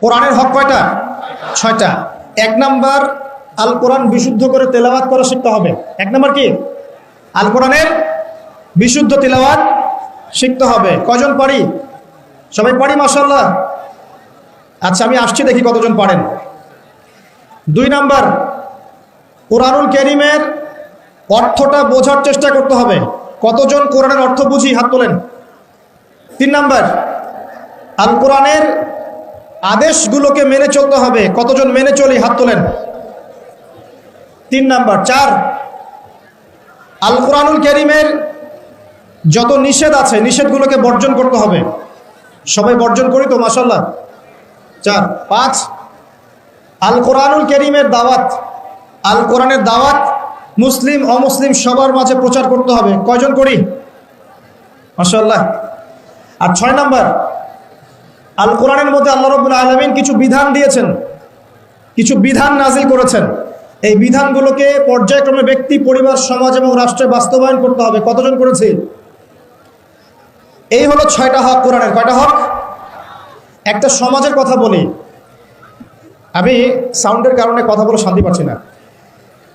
কোরআনের হক কয়টা? ছয়টা। এক নাম্বার, আল কোরআন বিশুদ্ধ করে তেলাওয়াত করা শিখতে হবে। এক নাম্বার কি? আল কোরআনের বিশুদ্ধ তেলাওয়াত শিখতে হবে। কজন পারি? সবাই পারি মাসাল্লাহ আচ্ছা আমি আসছি দেখি কতজন পারেন। দুই নাম্বার, কোরআনুল কেরিমের অর্থটা বোঝার চেষ্টা করতে হবে। কতজন কোরআনের অর্থ বুঝি? হাত তোলেন। তিন নাম্বার, আল কোরআনের আদেশগুলোকে মেনে চলতে হবে। কতজন মেনে চলি? হাত তোলেন। তিন নাম্বার। চার আল কোরআনুল কেরিমের যত নিষেধ আছে, নিষেধগুলোকে বর্জন করতে হবে। সবাই বর্জন করি তো মাসাল্লাহ চার, পাঁচ আল কোরআনুল কেরিমের দাওয়াত। আল কোরআনের দাওয়াত মুসলিম, অমুসলিম সবার মাঝে প্রচার করতে হবে। কয়জন করি? মাসাল্লাহ আর ছয় নাম্বার আল কোরআনের মধ্যে আল্লাহ রবুল্লা আলমিন কিছু বিধান দিয়েছেন, কিছু বিধান নাজিল করেছেন। এই বিধানগুলোকে পর্যায়ক্রমে ব্যক্তি, পরিবার, সমাজ এবং রাষ্ট্রে বাস্তবায়ন করতে হবে। কতজন করেছে? এই হলো ছয়টা হক কোরআনের। কয়টা হক? একটা সমাজের কথা বলি। আমি সাউন্ডের কারণে কথা বলে শান্তি পাচ্ছি না।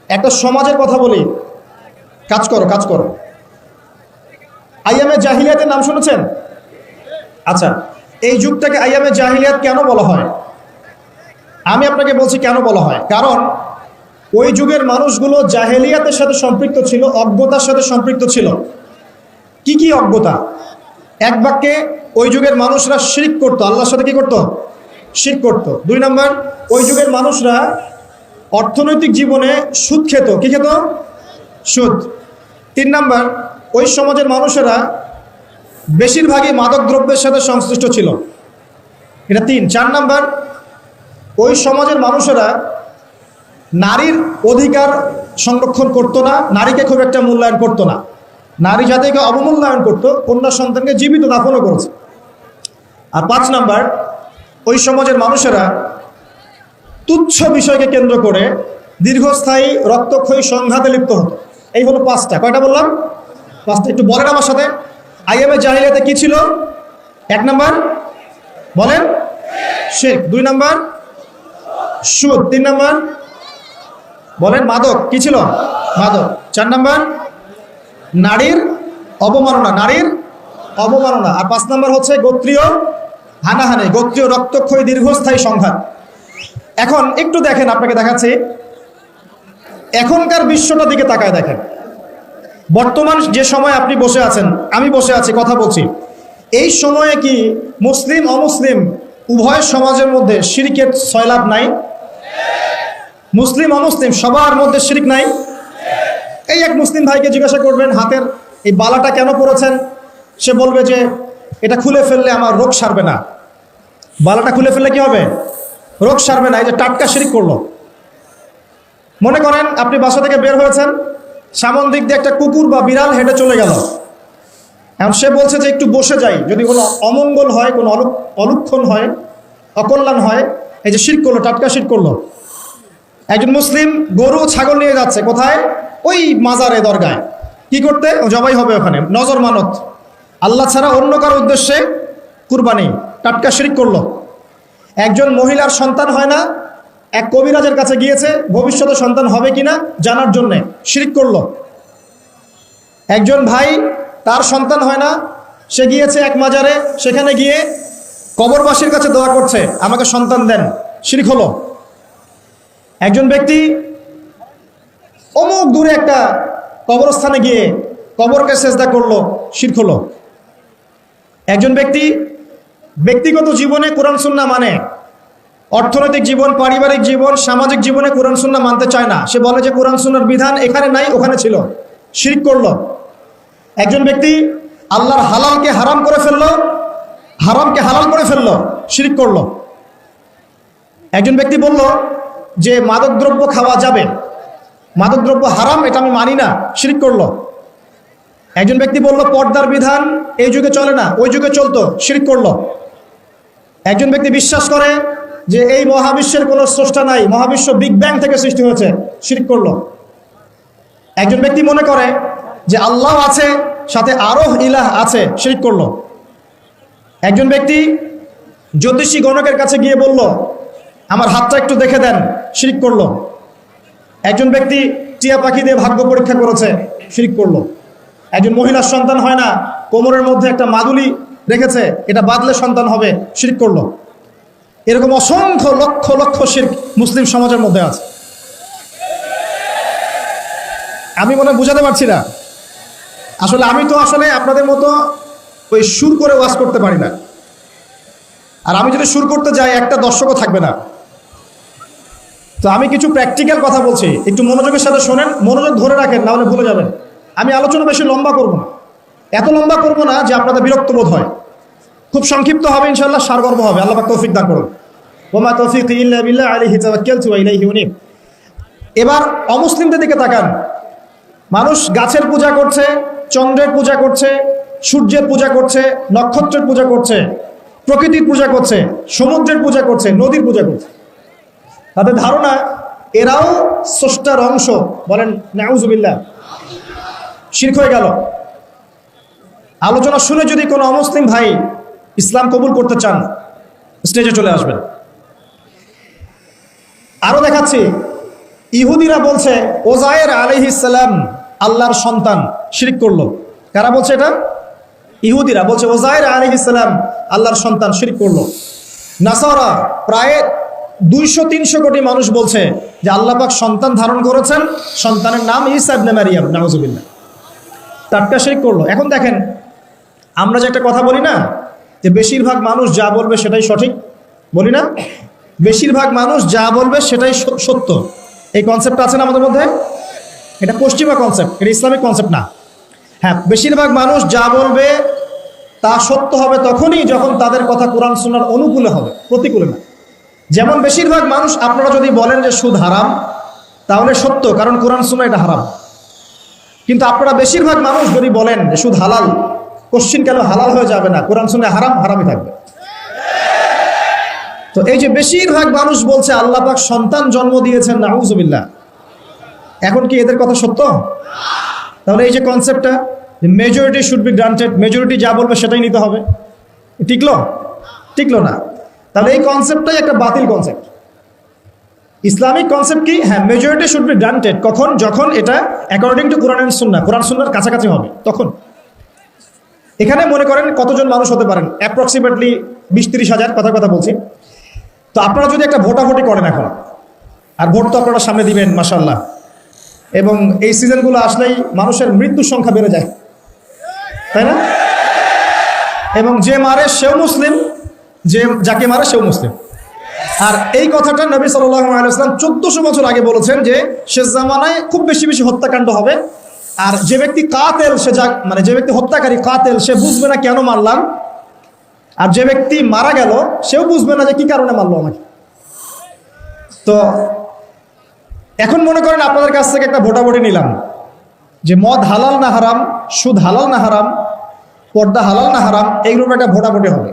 একটা সমাজের কথা বলি। কাজ করো কাজ করো। আইয়ামে জাহিলিয়াতের নাম শুনেছেন? আচ্ছা এই যুগটাকে আইয়ামে জাহিলিয়াত কেন বলা হয়? আমি আপনাকে বলছি কেন বলা হয়? কারণ ওই যুগের মানুষগুলো জাহেলিয়াতের সাথে সম্পৃক্ত ছিল, অজ্ঞতার সাথে সম্পৃক্ত ছিল। কি কি অজ্ঞতা? এক বাক্যে, ওই যুগের মানুষরা শিরিক করতো। আল্লাহর সাথে কি করতো? শির করত। দুই নম্বর, ওই যুগের মানুষরা অর্থনৈতিক জীবনে সুদ খেত। কি খেত? সুদ। তিন নম্বর, ওই সমাজের মানুষেরা বেশিরভাগই মাদক দ্রব্যের সাথে সংশ্লিষ্ট ছিল। এটা তিন। চার নম্বর, ওই সমাজের মানুষেরা নারীর অধিকার সংরক্ষণ করতো না, নারীকে খুব একটা মূল্যায়ন করতো না। নারী জাতিকে অবমূল্যায়ন করতো, কন্যা সন্তানকে জীবিত দাফনও করেছে। আর পাঁচ নাম্বার, ওই সমাজের মানুষেরা তুচ্ছ বিষয়কে কেন্দ্র করে দীর্ঘস্থায়ী রক্তক্ষয়ী সংঘাতে লিপ্ত হতো। এই হলো পাঁচটা। কয়টা বললাম? পাঁচটা। একটু বলেন আমার সাথে। আইএমএ জাহিলিয়াতে কি ছিল? এক নাম্বার, বলেন, শেখ। দুই নাম্বার, সুদ। তিন নাম্বার, বলেন, মাদক। কি ছিল? মাদক। চার নাম্বার, নারীর অবমাননা। নারীর অবমাননা। আর পাঁচ নাম্বার হচ্ছে গোত্রীয় হানাহানি, গোত্রীয় রক্তক্ষয়ী দীর্ঘস্থায়ী সংঘাত। এখন একটু দেখেন, আপনাকে দেখাচ্ছি। এখনকার বিশ্বটার দিকে তাকায় দেখেন। বর্তমান যে সময় আপনি বসে আছেন, আমি বসে আছি, কথা বলছি। এই সময়ে কি মুসলিম, অমুসলিম উভয় সমাজের মধ্যে শিরিকের সয়লাভ নাই? মুসলিম, অমুসলিম সবার মধ্যে শিরিক নাই? এই এক মুসলিম ভাইকে জিজ্ঞাসা করবেন, হাতের এই বালাটা কেন পরেছেন? সে বলবে যে, এটা খুলে ফেললে আমার রোগ সারবে না। বালাটা খুলে ফেললে কি হবে? রোগ সারবে না। এই যে টাটকা শিরিক করল। মনে করেন, আপনি বাসা থেকে বের হয়েছেন সামন দিক দিয়ে একটা কুকুর বা বিড়াল হেঁটে চলে গেল। এখন সে বলছে যে একটু বসে যাই, যদি কোনো অমঙ্গল হয়, কোনো অলুক, অলুক্ষণ হয়, অকল্যাণ হয়, এই যে শির করল, টাটকা শির করল। একজন মুসলিম গরু ছাগল নিয়ে যাচ্ছে, কোথায়? ওই মাজারে, দরগায়। কি করতে? জবাই হবে ওখানে, নজর মানত। আল্লাহ ছাড়া অন্য কারও উদ্দেশ্যে কুরবানি, টাটকা শিরিক করল। একজন মহিলার সন্তান হয় না এক কবিরাজের কাছে গিয়েছে, ভবিষ্যতে সন্তান হবে কিনা জানার জন্যে শিরিক করল। একজন ভাই তার সন্তান হয় না, সে গিয়েছে এক মাজারে, সেখানে গিয়ে কবরবাসীর কাছে দোয়া করছে, আমাকে সন্তান দেন, শিরিক হলো। একজন ব্যক্তি অমুক দূরে একটা কবরস্থানে গিয়ে কবরকে চেষ্টা করল, শির্ক হলো। একজন ব্যক্তি ব্যক্তিগত জীবনে কোরআন সুন্না মানে অর্থনৈতিক জীবন, পারিবারিক জীবন, সামাজিক জীবনে কোরআন সুন্না মানতে চায় না। সে বলে যে কোরআন সুন্নার বিধান এখানে নাই, ওখানে ছিল। শিরিক করল। একজন ব্যক্তি আল্লাহর হালালকে হারাম করে ফেলল, হারামকে হালাল করে ফেলল, শিরিক করল। একজন ব্যক্তি বলল যে, মাদকদ্রব্য খাওয়া যাবে। মাদকদ্রব্য হারাম, এটা আমি মানি না। শিরিক করল। একজন ব্যক্তি বলল, পর্দার বিধান এই যুগে চলে না, ওই যুগে চলতো। শিরিক করল। একজন ব্যক্তি বিশ্বাস করে যে এই মহাবিশ্বের কোনো স্রষ্টা নাই, মহাবিশ্ব বিগ ব্যাং থেকে সৃষ্টি হয়েছে, শিরিক করল। একজন ব্যক্তি মনে করে যে আল্লাহ আছে, সাথে আরও ইলাহ আছে, শিরিক করল। একজন ব্যক্তি জ্যোতিষী গণকের কাছে গিয়ে বলল, আমার হাতটা একটু দেখে দেন, শিরিক করল। একজন ব্যক্তি টিয়া পাখি দিয়ে ভাগ্য পরীক্ষা করেছে, শিরিক করল। একজন মহিলার সন্তান হয় না, কোমরের মধ্যে একটা মাদুলি রেখেছে, এটা বাদলে সন্তান হবে, শিরিক করল। এরকম অসংখ্য লক্ষ লক্ষ শির্ক মুসলিম সমাজের মধ্যে আছে। আমি মনে বুঝাতে পারছি না। আসলে আমি তো আসলে আপনাদের মতো ওই সুর করে ওয়াজ করতে পারি না। আর আমি যদি সুর করতে যাই, একটা দর্শকও থাকবে না। তো আমি কিছু প্র্যাকটিক্যাল কথা বলছি। একটু মনোযোগের সাথে শোনেন, মনোযোগ ধরে রাখেন, নাহলে ভুলে যাবেন। আমি আলোচনা বেশি লম্বা করব না। এত লম্বা করব না যে আপনাদের বিরক্ত বোধ হয়। খুব সংক্ষিপ্ত হবে ইনশাআল্লাহ, সারগর্ব হবে। আল্লাহ তৌফিক দান করুন। ওমা তৌফিক ইল্লা এবার অমুসলিমদের দিকে তাকান। মানুষ গাছের পূজা করছে, চন্দ্রের পূজা করছে, সূর্যের পূজা করছে, নক্ষত্রের পূজা করছে, প্রকৃতির পূজা করছে, সমুদ্রের পূজা করছে, নদীর পূজা করছে। তাদের ধারণা, এরাও স্রষ্টার অংশ। বলেন নাউজুবিল্লাহ শির্ক হয়ে গেল। আলোচনা শুনে যদি কোনো অমুসলিম ভাই ইসলাম কবুল করতে চান, স্টেজে চলে আসবেন। আরও দেখাচ্ছি, ইহুদিরা বলছে, ওজায়ের আলহিসাল্লাম আল্লাহর সন্তান শিরিক করল। কারা বলছে এটা? ইহুদিরা বলছে, ওজায়ের আলহিসাল্লাম আল্লাহর সন্তান শিরিক করল। নাসারা প্রায় দুইশো, তিনশো কোটি মানুষ বলছে যে আল্লাহ পাক সন্তান ধারণ করেছেন, সন্তানের নাম ইসাবনে মারিয়াম, নাউজুবিল্লাহ। টাটকা শিরিক করল। এখন দেখেন, আমরা যে একটা কথা বলি না যে বেশিরভাগ মানুষ যা বলবে সেটাই সঠিক, বলি না? বেশিরভাগ মানুষ যা বলবে সেটাই সত্য। এই কনসেপ্টটা আছে না আমাদের মধ্যে? এটা পশ্চিমা কনসেপ্ট এটা ইসলামিক কনসেপ্ট না। হ্যাঁ বেশিরভাগ মানুষ যা বলবে তা সত্য হবে তখনই যখন তাদের কথা কোরআন শোনার অনুকূলে হবে, প্রতিকূলে না। যেমন বেশিরভাগ মানুষ আপনারা যদি বলেন যে সুদ হারাম, তাহলে সত্য, কারণ কোরআন শোনা এটা হারাম। কিন্তু আপনারা বেশিরভাগ মানুষ যদি বলেন সুদ হালাল কোশ্চিন কেন হালাল হয়ে যাবে না? কোরআন শুনে হারাম, হারামই থাকবে। তো এই যে বেশিরভাগ মানুষ বলছে, আল্লাহ পাক সন্তান জন্ম দিয়েছেন, নাউজুবিল্লাহ। এখন কি এদের কথা সত্য? তাহলে এই যে কনসেপ্টটা majority should be granted majority যা বলবে সেটাই নিতে হবে। টিকলো? টিকলো না। তাহলে এই কনসেপ্টটাই একটা বাতিল কনসেপ্ট ইসলামিক কনসেপ্ট কি? হ্যাঁ মেজরিটি শুড বি গ্রান্টেড কখন? যখন এটা অ্যাকর্ডিং টু কোরআন সুন্না কোরআন সুন্নার কাছাকাছি হবে। তখন। এখানে মনে করেন কতজন মানুষ হতে পারেন? অ্যাপ্রক্সিমেটলি বিশ তিরিশ হাজার, কথা কথা বলছি। তো আপনারা যদি একটা ভোটাভুটি করেন এখন, আর ভোট তো আপনারা সামনে দিবেন মাসাল্লাহ এবং এই সিজনগুলো আসলেই মানুষের মৃত্যুর সংখ্যা বেড়ে যায়। তাই না? এবং যে মারে সেও মুসলিম, যে যাকে মারে সেও মুসলিম। আর এই কথাটা নবী সাল্লাম চোদ্দশো বছর আগে বলেছেন যে, শেষ জামানায় খুব বেশি বেশি হত্যাকাণ্ড হবে। আর যে ব্যক্তি কাতেল, সে যা মানে যে ব্যক্তি হত্যাকারী, কাতেল, সে বুঝবে না কেন মারলাম। আর যে ব্যক্তি মারা গেল, সেও বুঝবে না যে কি কারণে মারলো আমাকে। তো এখন মনে করেন আপনাদের কাছ থেকে একটা ভোটাভুটি নিলাম, যে মদ হালাল না হারাম, সুদ হালাল না হারাম, পর্দা হালাল না হারাম, এইগুলোর একটা ভোটাভুটি হবে।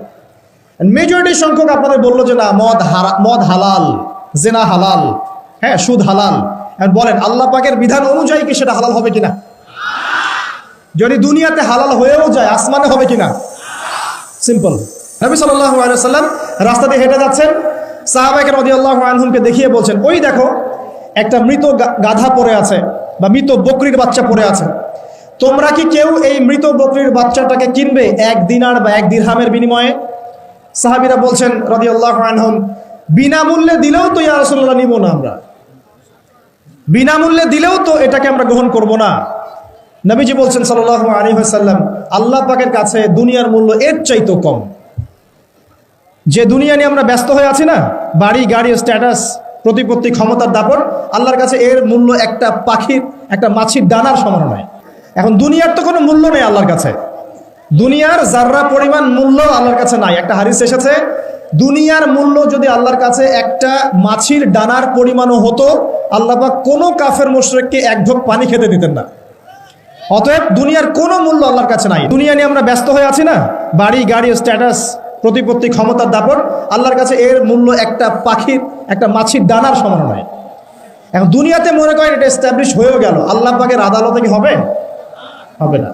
মেজরিটি সংখ্যক আপনাদের বলল যে না, মদ হারা মদ হালাল, জেনা হালাল হ্যাঁ সুদ হালাল। বলেন, আল্লাহ পাকের বিধান অনুযায়ী কি সেটা হালাল হবে কিনা? যদি দুনিয়াতে হালাল হয়েও যায়, আসমানে হবে কিনা? সিম্পল নবী সাল্লাম রাস্তা দিয়ে হেঁটে যাচ্ছেন সাহাবাইকে রদি আল্লাহ আনহুমকে দেখিয়ে বলছেন, ওই দেখো, একটা মৃত গাধা পড়ে আছে বা মৃত বকরির বাচ্চা পড়ে আছে। তোমরা কি কেউ এই মৃত বকরির বাচ্চাটাকে কিনবে এক দিনার বা এক দিরহামের বিনিময়ে? সাহাবিরা বলছেন রদি আল্লাহ আনহম, বিনামূল্যে দিলেও তো ইয়া রসুল্লাহ নিব না আমরা। বিনামূল্যে দিলেও তো এটাকে আমরা গ্রহণ করব না। নবীজি বলছেন সাল্লাহ আলী সাল্লাম আল্লাহ পাকের কাছে দুনিয়ার মূল্য এর চাইতেও কম। যে দুনিয়া নিয়ে আমরা ব্যস্ত হয়ে আছি না, বাড়ি, গাড়ি স্ট্যাটাস প্রতিপত্তি, ক্ষমতার দাপট, আল্লাহর কাছে এর মূল্য একটা পাখির, একটা মাছির ডানার সমান নয়। এখন দুনিয়ার তো কোনো মূল্য নেই আল্লাহর কাছে। দুনিয়ার যার্রা পরিমাণ মূল্য আল্লাহর কাছে নাই। একটা হারিস এসেছে, দুনিয়ার মূল্য যদি আল্লাহর কাছে একটা মাছির ডানার পরিমাণও হতো, আল্লাহ পাক কোনো কাফের মোশরেককে এক ঢোক পানি খেতে দিতেন না। অতএব দুনিয়ার কোনো মূল্য আল্লাহর কাছে নাই। দুনিয়া নিয়ে আমরা ব্যস্ত হয়ে আছি না? বাড়ি, গাড়ি স্ট্যাটাস প্রতিপত্তি, ক্ষমতার দাপট, আল্লাহর কাছে এর মূল্য একটা পাখির, একটা মাছির ডানার সমান নয়। এখন দুনিয়াতে মনে করেন এটা এস্টাবলিশ হয়েও গেল। আল্লাহ পাকের আদালতে কি হবে? হবে না।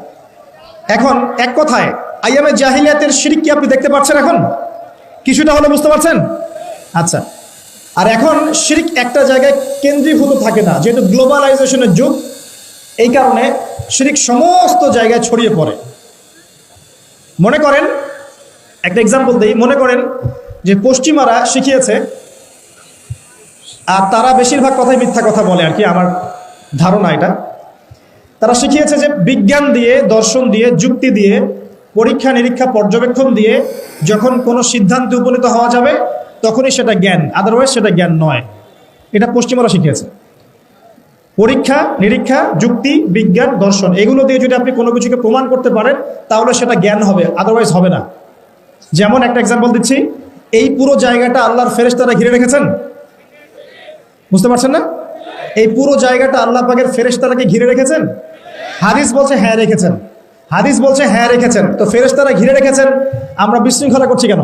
এখন এক কথায়, আইয়ামে জাহিলিয়াতের শিরিক কি আপনি দেখতে পাচ্ছেন এখন? কিছুটা হলে বুঝতে পারছেন? আচ্ছা। আর এখন শিরিক একটা জায়গায় কেন্দ্রীভূত থাকে না। যেহেতু গ্লোবালাইজেশনের যুগ, এই কারণে শিরিক সমস্ত জায়গায় ছড়িয়ে পড়ে। মনে করেন, একটা এক্সাম্পল দিই, মনে করেন যে পশ্চিমারা শিখিয়েছে, আর তারা বেশিরভাগ কথাই মিথ্যা কথা বলে আর কি, আমার ধারণা এটা। তারা শিখিয়েছে যে বিজ্ঞান দিয়ে, দর্শন দিয়ে, যুক্তি দিয়ে, পরীক্ষা নিরীক্ষা পর্যবেক্ষণ দিয়ে যখন কোনো সিদ্ধান্তে উপনীত হওয়া যাবে, তখনই সেটা জ্ঞান আদারওয়াইজ সেটা জ্ঞান নয়। এটা পশ্চিমারা শিখিয়েছে। পরীক্ষা, নিরীক্ষা, যুক্তি, বিজ্ঞান, দর্শন, এগুলো দিয়ে যদি আপনি কোনো কিছুকে প্রমাণ করতে পারেন, তাহলে সেটা জ্ঞান হবে আদারওয়াইজ হবে না। যেমন একটা এক্সাম্পল দিচ্ছি, এই পুরো জায়গাটা আল্লাহর ফেরেশতারা ঘিরে রেখেছেন? বুঝতে পারছেন না? এই পুরো জায়গাটা আল্লাহ পাকের ফেরেশতারা কি ঘিরে রেখেছেন? হাদিস বলছে হ্যাঁ রেখেছেন। হাদিস বলছে হ্যাঁ রেখেছেন। তো ফেরেশতারা ঘিরে রেখেছেন, আমরা বিশৃঙ্খলা করছি কেন?